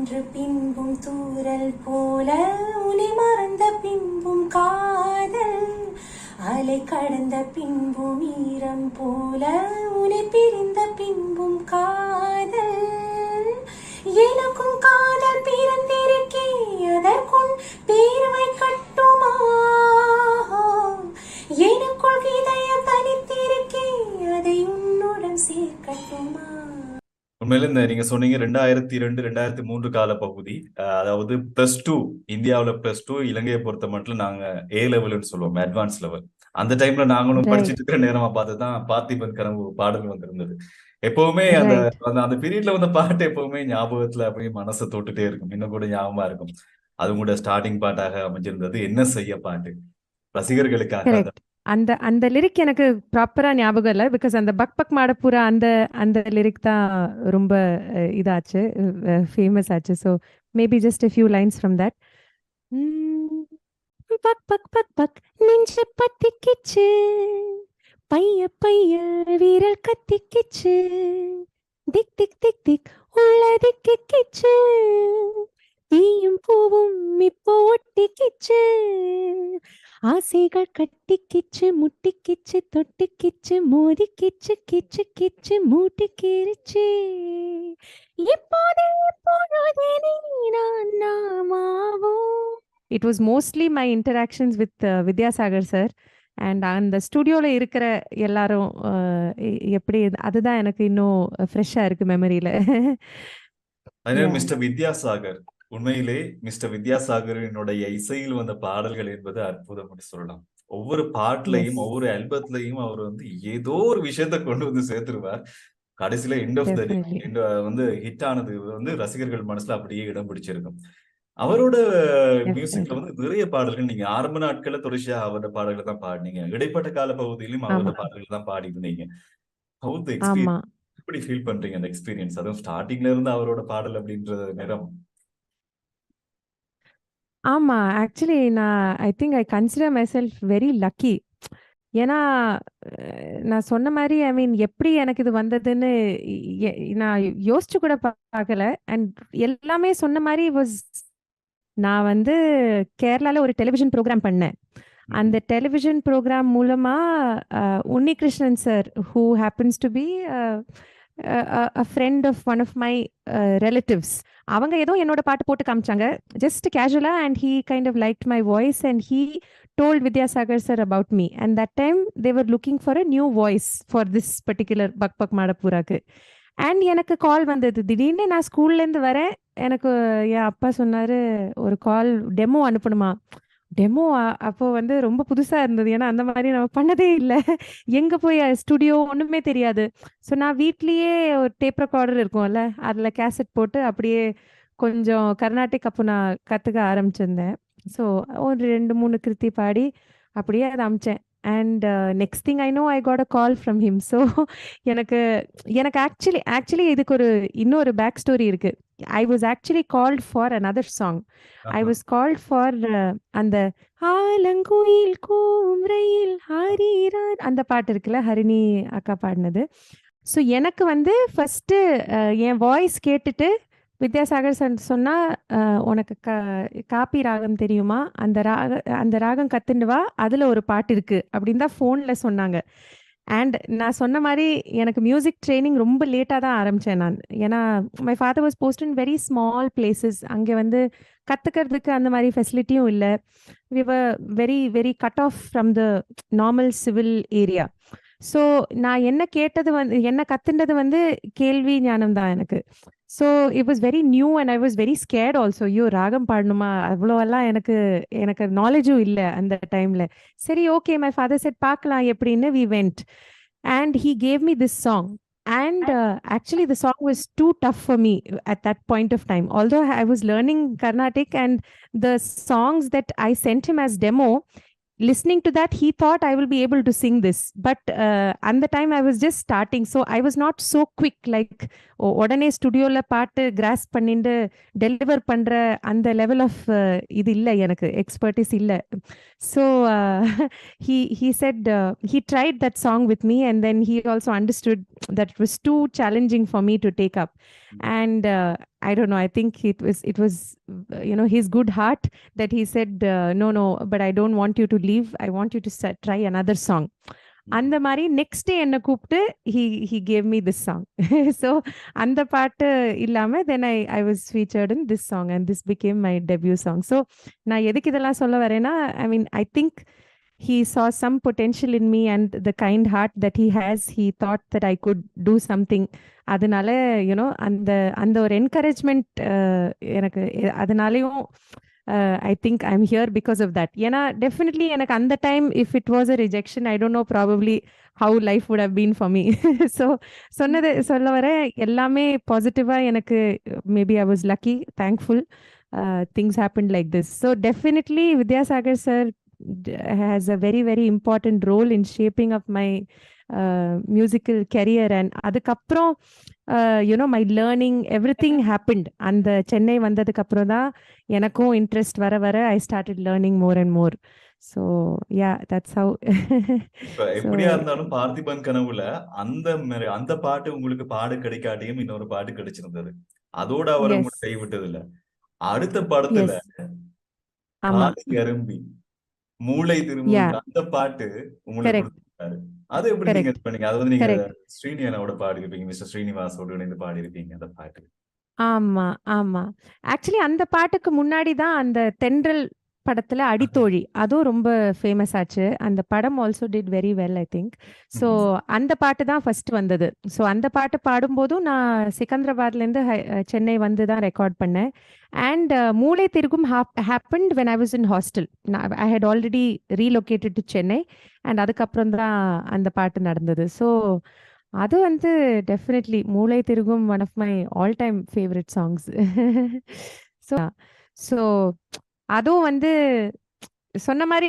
நின்று பின்பும் தூரல் போல உனை மறந்த பின்பும் காதல். அலை கடந்த பின்பும் ஈரம் போல உனை பிரிந்த பின்பும் காதல். எனக்கும் காதல் பிறந்திருக்கே அதற்கும் பேர்வை கட்டுமா? எனக்குள் இதயம் தனித்திருக்கே அதை உன்னுடன் சேர்க்கட்டுமா? உண்மையில இந்த நீங்க சொன்னீங்க ரெண்டாயிரத்தி ரெண்டு ரெண்டாயிரத்தி மூன்று கால பகுதி அதாவது பிளஸ் டூ இந்தியாவுல பிளஸ் டூ இலங்கையை பொறுத்த மட்டும் நாங்க ஏ லெவல்னு சொல்லுவோம் அட்வான்ஸ் லெவல் அந்த டைம்ல நாங்களும். படிச்சிட்டு இருக்கிற நேரமா பார்த்து தான் பார்த்திபன் கனவு பாடல் வந்திருந்தது. எப்பவுமே. அந்த அந்த பீரியட்ல வந்த பாட்டு எப்பவுமே ஞாபகத்துல அப்படியே மனசை தொட்டுட்டே இருக்கும். இன்னும் கூட ஞாபகமா இருக்கும். அது கூட ஸ்டார்டிங் பாட்டாக அமைஞ்சிருந்தது. என்ன செய்ய பாட்டு? ரசிகர்களுக்காக அந்த அந்த லிரிக் எனக்கு ப்ராப்பரா ஞாபகம் இல்லை பிகாஸ் அந்த பக் பக் மாடப்புறா அந்த அந்த லிரிக் தான் ரொம்ப இதாச்சு ஃபேமஸ் ஆச்சு. So maybe just few lines from that buck பக் பக் பக் நெஞ்ச பத்திக்கிச்சு. பைய பைய வீரல் கத்திக்கிச்சு. திக் திக் திக் திக் உள்ள திக்கிக்கிச்சு தீயும் பூவும் இப்போ ஒட்டிக்கிச்சு. ஆசைகள் கட்டிக்கிச்சு முட்டிக்கிச்சு தொட்டிக்கிச்சு மோதிக்கிச்சு கிச்சு கிச்சு மூட்டிக்கிருச்சு. இப்போது எப்பொழுது நீ நான் நாமாவோம். It was mostly my interactions with Vidyasagar sir and அந்த ஸ்டுடியோவில் இருக்கிற எல்லாரும் எ- எப்படி அதுதான் எனக்கு இன்னும் ஃப்ரெஷ்ஷாக இருக்கு மெமரியில். மிஸ்டர் வித்யாசாகர் உண்மையிலே மிஸ்டர் வித்யாசாகரினுடைய இசையில் வந்த பாடல்கள் என்பது அற்புதம் என்று சொல்லலாம். ஒவ்வொரு பாட்டுலையும். ஒவ்வொரு ஆல்பத்திலையும் அவர் வந்து ஏதோ ஒரு விஷயத்த கொண்டு வந்து சேர்த்துருவார். கடைசியில எண்ட் ஆஃப் த. வந்து ஹிட் ஆனது வந்து ரசிகர்கள் மனசுல அப்படியே இடம் பிடிச்சிருக்கும். அவரோட மியூசிக்ல வந்து நிறைய பாடல்கள் நீங்க ஆரம்ப நாட்கள்ல தொடர்ச்சியா அவரோட பாடல்கள் தான் பாடினீங்க. இடைப்பட்ட கால பகுதியிலும் அவரோட. பாடல்கள் தான் பாடி இருந்தீங்க எப்படி ஃபீல் பண்றீங்க அந்த எக்ஸ்பீரியன்ஸ் அதுவும் ஸ்டார்டிங்ல இருந்து அவரோட பாடல் அப்படின்ற நேரம். ஆமா. ஆக்சுவலி நான் I think I consider myself very lucky. ஏன்னா நான் சொன்ன மாதிரி ஐ மீன் எப்படி எனக்கு இது வந்ததுன்னு எ- நான் யோசிச்சு கூட பார்க்கல அண்ட் எல்லாமே சொன்ன மாதிரி வாஸ் நான் வந்து கேரளால ஒரு டெலிவிஷன் ப்ரோக்ராம் பண்ணேன். அந்த டெலிவிஷன் ப்ரோக்ராம் மூலமா Unnikrishnan sir who happens to be a friend of one of my relatives அவங்க ஏதோ என்னோட பாட்டு போட்டு காமிச்சாங்க. ஜஸ்ட் கேஷுவலா and he kind of like my voice and he told Vidyasagar sir about me and that time they were looking for a new voice for this particular buck பக் மாடப்பூராக்கு and எனக்கு கால் வந்தது. திடீர்னு நான் ஸ்கூல்லேருந்து வரேன். எனக்கு என் அப்பா சொன்னார் ஒரு கால் டெமோ அனுப்பணுமா? டெமோ அப்போ வந்து ரொம்ப புதுசா இருந்தது. ஏன்னா அந்த மாதிரி நம்ம பண்ணதே இல்லை. எங்க போய் ஸ்டுடியோ ஒண்ணுமே தெரியாது. ஸோ நான் வீட்லயே ஒரு டேப் ரெக்கார்டர் இருக்கும்ல அதுல கேசட் போட்டு அப்படியே கொஞ்சம் கர்நாடிக் அப்போ நான் கத்துக்க ஆரம்பிச்சிருந்தேன். ஸோ ஒரு ரெண்டு மூணு கிருத்தி பாடி அப்படியே அதை அமிச்சேன். And next thing I know I got a call from him so எனக்கு எனக்கு ஆக்சுவலி ஆக்சுவலி இதுக்கு ஒரு இன்னொரு பேக் ஸ்டோரி இருக்கு I was actually called for another song I was called for அந்த ஆலங்குயில் கூம்ரையில் ஹரிரான் அந்த பாட்டு இருக்குல்ல ஹரிணி அக்கா பாடினது. ஸோ எனக்கு வந்து ஃபர்ஸ்ட் என் வாய்ஸ் கேட்டுட்டு வித்யாசாகர் சார் சொன்னா உனக்கு க காப்பி ராகம் தெரியுமா? அந்த ராக அந்த ராகம் கத்துண்டு வா அதுல ஒரு பாட்டு இருக்கு அப்படின்னு தான் ஃபோன்ல சொன்னாங்க. அண்ட் நான் சொன்ன மாதிரி எனக்கு மியூசிக் ட்ரைனிங் ரொம்ப லேட்டாக தான் ஆரம்பித்தேன் நான். ஏன்னா my father was post in very small places அங்கே வந்து கற்றுக்கிறதுக்கு அந்த மாதிரி ஃபெசிலிட்டியும் இல்லை. We very very cut off from the normal civil area so நான் என்ன கேட்டது வந்து என்ன கத்துண்டது வந்து கேள்வி ஞானம் தான் எனக்கு. so it was very new and I was very scared also ஐயோ ராகம் பாடணுமா அவ்வளோவெல்லாம் எனக்கு எனக்கு நாலேஜும் இல்லை அந்த டைமில் சரி ஓகே மை ஃபாதர் செட் பார்க்கலாம் எப்படின்னு we went and he gave me this song and uh, actually the song was too tough for me at that point of time although i was learning carnatic and the songs that i sent him as demo listening to that he thought i will be able to sing this but uh, at the time i was just starting so i was not so உடனே ஸ்டுடியோல பாட்டு cross பண்ணிட்டு deliver பண்ற அந்த level of இது இல்லை எனக்கு expertise இல்லை so he he said he tried that song with me and then he also understood that was too challenging for me to take up and uh, i don't know i think it was it was uh, you know his good heart that he said uh, no no but i don't want you to leave i want you to start, try another song அந்த மாதிரி next day என்ன கூப்பிட்டு he he gave me this song so அந்த பாட்டு இல்லாம then I I was featured in this song and this became my debut song so நான் எதுக்கு இதெல்லாம் சொல்ல வரேன்னா I mean I think he saw some potential in me and the kind heart that he has he thought that i could do something. அதனால you know அந்த அந்த ஒரு encouragement எனக்கு எ- அதனாலயும் I think I am here because of that ஏன்னா definitely எனக்கு அந்த time if it was a rejection I don't know probably how life would have been for me so சொன்னது சொல்ல வர எல்லாமே பாசிட்டிவாக எனக்கு maybe I was lucky thankful things happen like this so definitely Vidyasagar sir has a very very important role in shaping up my uh, musical career. And அதுக்கப்புறம் you know my learning everything happened அந்த சென்னை வந்ததுக்கு அப்புறம் தான் எனக்கும் interest வர வர I started learning more and more so ya that's how எப்படியா இருந்தாலும் பார்த்திபன் கனவுல அந்த அந்த பாட்டு உங்களுக்கு பாடு கிடைக்காட்டியும் இன்னொரு பாட்டு கிடைச்சிருந்தது. அதோட அவர் கைவிட்டது இல்ல அடுத்த படத்துல ஆமா. மூளை Yeah. அந்த பாட்டு உங்களுக்கு அது எப்படி நீங்க பண்ணீங்க? அது வந்து நீங்க. ஸ்ரீனிவாசோட பாடி இருப்பீங்க மிஸ்டர் ஸ்ரீனிவாசோட இணைந்து பாடி இருப்பீங்க அந்த பாட்டு. ஆமா ஆமா. ஆக்சுவலி அந்த பாட்டுக்கு முன்னாடி தான் அந்த தென்றல் படத்துல அடித்தோழி. அதுவும் ரொம்ப ஃபேமஸ் ஆச்சு. அந்த படம் also did very well I think so அந்த பாட்டு தான் ஃபர்ஸ்ட் வந்தது. ஸோ அந்த பாட்டு பாடும்போதும் நான் சிகந்தராபாத்லேருந்து சென்னை வந்து தான் ரெக்கார்ட் பண்ணேன். அண்ட் மூளை திருகும் happened when I was in hostel I had already relocated to Chennai. And அதுக்கப்புறம் தான் அந்த பாட்டு நடந்தது. ஸோ அது வந்து டெஃபினெட்லி மூளை திருகும் one of my all time favourite songs so so அதுவும் வந்து சொன்ன மாதிரி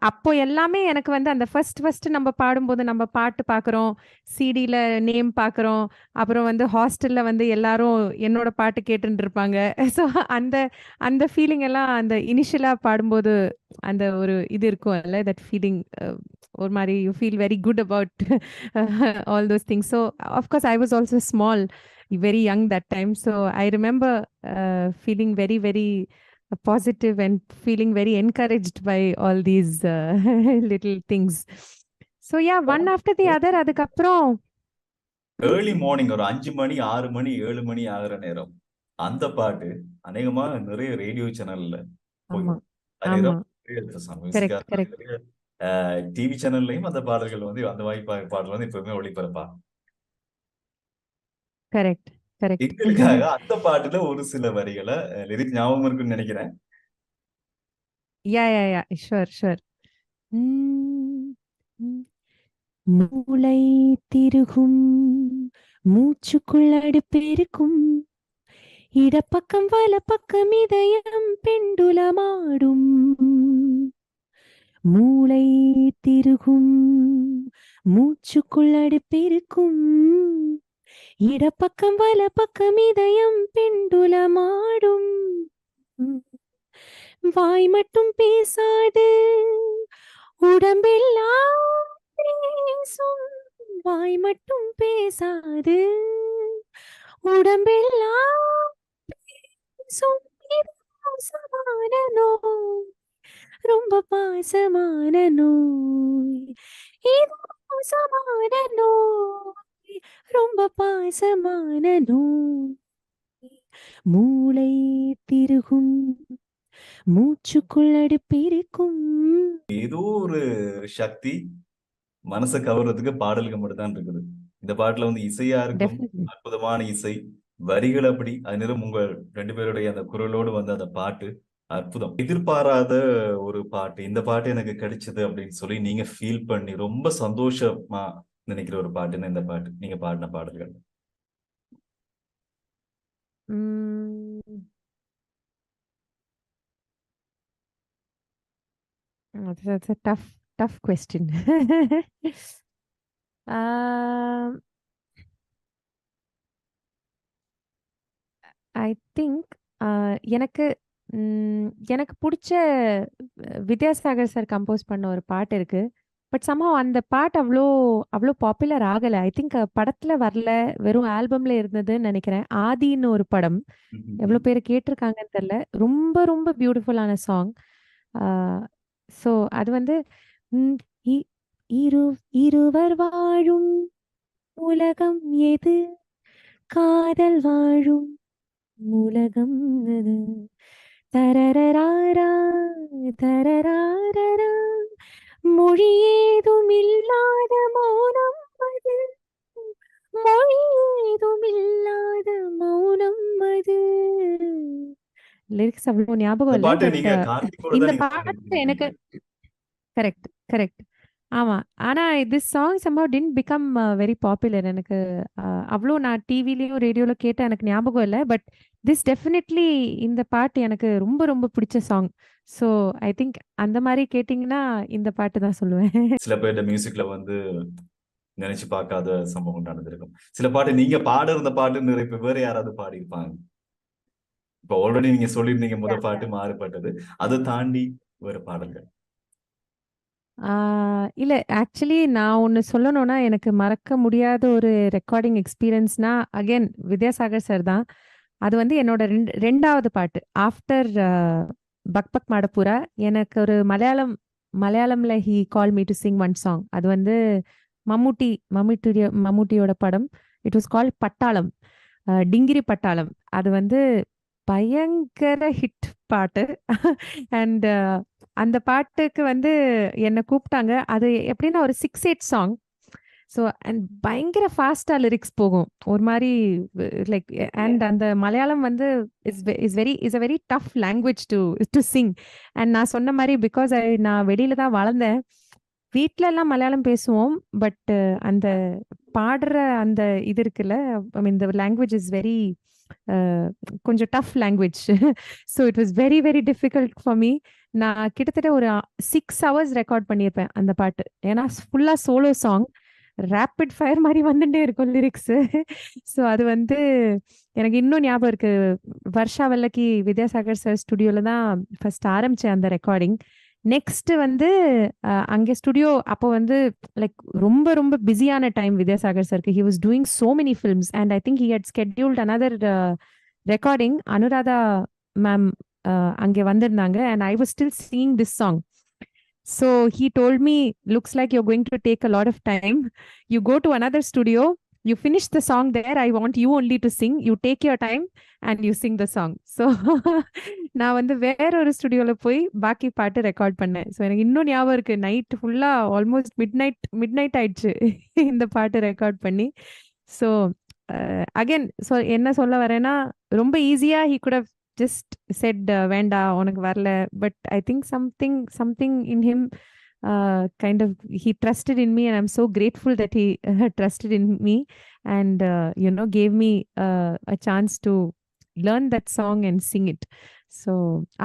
அப்போ எல்லாமே எனக்கு வந்து அந்த ஃபர்ஸ்ட் ஃபர்ஸ்ட் நம்ம பாடும்போது நம்ம பாட்டு பாக்குறோம் சிடியில் நேம் பார்க்குறோம் அப்புறம் வந்து ஹாஸ்டல்ல வந்து எல்லாரும் என்னோட பாட்டு கேட்டுட்டு இருப்பாங்க. ஸோ அந்த அந்த ஃபீலிங் எல்லாம் அந்த இனிஷியலாக பாடும்போது அந்த ஒரு இது இருக்கும்ல தட் ஃபீலிங் ஒரு மாதிரி you feel very good about all those things so of course I was also small very young that time so I remember feeling very very positive and feeling very encouraged by all these uh, little things. So yeah, one after the other, அதுக்கப்புறம் early morning ஒரு அஞ்சு மணி ஆறு மணி ஏழு மணி ஆகுற நேரம். அந்த பாட்டு அநேகமா நிறைய ரேடியோ சேனல்ல. டிவி சேனல்லையும் அந்த பாடல்கள் வந்து அந்த வாய்ப்பா பாடல் வந்து எப்பவுமே ஒளிபரப்பா கரெக்ட் எங்களுக்காக அந்த பாட்டுல ஒரு சில வரிகளை லிரிக் ஞாபகம் இருக்குன்னு நினைக்கிறேன். யா யா யா. ஷுவர் ஷுவர் மூளை திருகும் மூச்சுக்குள் அடுப்பெருக்கும் இடப்பக்கம் வலப்பக்கம் இதயம் பெண்டுலமாடும். மூளை திருகும் மூச்சுக்குள் அடுப்பெருக்கும் இடப்பக்கம் வலப்பக்கம் இதயம் பெண்டுலமாடும் வாய் மட்டும் பேசாது. உடம்பெல்லாம் பேசும். வாய் மட்டும் பேசாது. உடம்பெல்லாம் பேசும். இது நோய். ரொம்ப பாசமான நோய். இது மோசமான நோய். ரொம்ப பாசமான நோய் மூளை திருகும் மூச்சுக்குள் அடுப்பிருக்கும். ஏதோ ஒரு சக்தி மனசை கவர்றதுக்கு பாடல்கள் மட்டும் தான் இருக்குது. இந்த பாட்டுல வந்து இசையா இருக்கும் அற்புதமான இசை வரிகள் அப்படி அது நேரம் உங்கள் ரெண்டு பேருடைய அந்த குரலோடு வந்த அந்த பாட்டு அற்புதம். எதிர்பாராத ஒரு பாட்டு இந்த பாட்டு எனக்கு கிடைச்சது அப்படின்னு சொல்லி நீங்க ஃபீல் பண்ணி ரொம்ப சந்தோஷமா நினைக்கிற ஒரு பாட்டுன்னு இந்த பாட்டு நீங்க பாடின பாடல்கள் Mm. Oh, that's a tough, tough question. Um, uh, எனக்கு எனக்கு பிடிச்ச வித்யாசாகர் சார் கம்போஸ் பண்ண ஒரு பாட்டு இருக்கு பட் somehow அந்த பாட்டு அவ்ளோ அவ்ளோ பாப்புலர் ஆகல. ஐ திங்க் படத்துல வரல. வெறும் ஆல்பம்ல இருந்ததுன்னு நெனைக்கிறேன். ஆதின்னு ஒரு படம். எவ்ளோ பேரு கேட்டுருக்காங்கன்னு தெரியல. ரொம்ப ரொம்ப பியூட்டிஃபுல்லான சாங். ஸோ அது வந்து இரு இருவர் வாழும் உலகம் எது? காதல் வாழும் உலகம் அது. தரரராரா தரராரரா மொழி ஏதும் இல்லாத மௌனம் அது. மொழி ஏதும் இல்லாத மௌனம் அது. லிரிக்ஸ் அவ்ளோ ஞாபகம் இல்ல. இந்த பாட்டு எனக்கு. Correct, correct. ஆமா. ஆனா this song somehow didn't become very popular. எனக்கு அ அவ்ளோ நான் டிவிலயும், ரேடியோல கேட்ட எனக்கு ஞாபகம் இல்ல. பட் திஸ் டெஃபினெட்லி இந்த பாட்டு எனக்கு ரொம்ப ரொம்ப பிடிச்ச சாங். ஸோ ஐ திங்க் அந்த மாரி கேட்டீங்கன்னா, இந்த பாட்டு தான் சொல்லுவேன். சில பேர்ட மியூசிக்ல வந்து நெனச்சு பார்க்காத சம்பவம் நடந்திருக்கும். சில பாட்டு நீங்க பாட இருந்த பாட்டு நிறைய பேர் வேற யாராவது பாடியிருப்பாங்க. இப்ப ஆல்ரெடி நீங்க சொல்லியிருந்தீங்க முத யா, யா. பாட்டு மாறுபட்டது. அத தாண்டி வேற பாடல்கள். இல்ல ஆக்சுவலி நான் ஒண்ணு சொல்லணும்னா, எனக்கு மறக்க முடியாத ஒரு ரெக்கார்டிங் எக்ஸ்பீரியன்ஸ்னா, அகைன் வித்யாசாகர் சார் தான். அது வந்து என்னோட 2 2வது பாட்டு. ஆஃப்டர் பக் பக் மாடப்புறா எனக்கு ஒரு Malayalam மலையாளம்ல he call me to sing one song. அது வந்து மம்முட்டி மம்முட்டிய மம்முட்டியோட படம். இட் வாஸ் கால் பட்டாளம். டிங்கிரி பட்டாளம். அது வந்து பயங்கர ஹிட் பாட்டு. அண்ட் அந்த பாட்டுக்கு வந்து என்னை கூப்பிட்டாங்க அது எப்படின்னா ஒரு 6, 8 சாங். ஸோ அண்ட் பயங்கர ஃபாஸ்ட்டா லிரிக்ஸ் போகும். ஒரு மாரி லைக் அண்ட் அந்த மலையாளம் வந்து is is very is a very tough language to to sing. And நான் சொன்ன மாரி பிகாஸ் ஐ நான் வெளியில தான் வளர்ந்தேன். வீட்லலாம் மலையாளம் பேசுவோம். பட் அந்த பாடுற அந்த இது இருக்குல்ல, I mean the language is very கொஞ்சம் tough language. So it was very very difficult for me. நான் கிட்டத்தட்ட ஒரு 6 ஹவர்ஸ் ரெக்கார்ட் பண்ணியிருப்பேன் அந்த பாட்டு. ஏன்னா ஃபுல்லா சோலோ சாங். ரேப்பிட் ஃபயர் மாதிரி வந்துட்டே இருக்கும் லிரிக்ஸு. ஸோ அது வந்து எனக்கு இன்னும் ஞாபகம் இருக்கு. வர்ஷா வல்லக்கி வித்யாசாகர் சார் ஸ்டுடியோல தான் ஃபர்ஸ்ட் ஆரம்பிச்சேன் அந்த ரெக்கார்டிங். நெக்ஸ்ட் வந்து அங்கே ஸ்டுடியோ அப்போ வந்து லைக் ரொம்ப ரொம்ப பிஸியான time Vidyasagar சார்க்கு he was doing so many films and I think he had scheduled another recording. Anuradha ma'am அங்கே வந்திருந்தாங்க. And I was still seeing this song. So he told me, "Looks like you're going to take a lot of time. You go to another studio, you finish the song there. I want you only to sing. You take your time and you sing the song." So நான் வந்து வேற ஒரு ஸ்டுடியோல போய் பாக்கி பாட்டு record பண்ணேன். So எனக்கு இன்னும் ஞாபகம் இருக்கு. நைட் ஃபுல்லா almost midnight midnight ஆயிடுச்சு. இந்த பாட்டு ரெக்கார்ட் பண்ணி. ஸோ அகைன் ஸோ என்ன சொல்ல வரேன்னா, ரொம்ப ஈஸியா he could have just said வேண்டா உனக்கு வரல. But I think something something in him kind of he trusted in me and I'm am so grateful that he trusted in me and you know gave me a chance to learn that song and sing it. So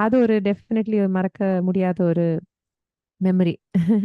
அது ஒரு definitely மறக்க முடியாத ஒரு memory.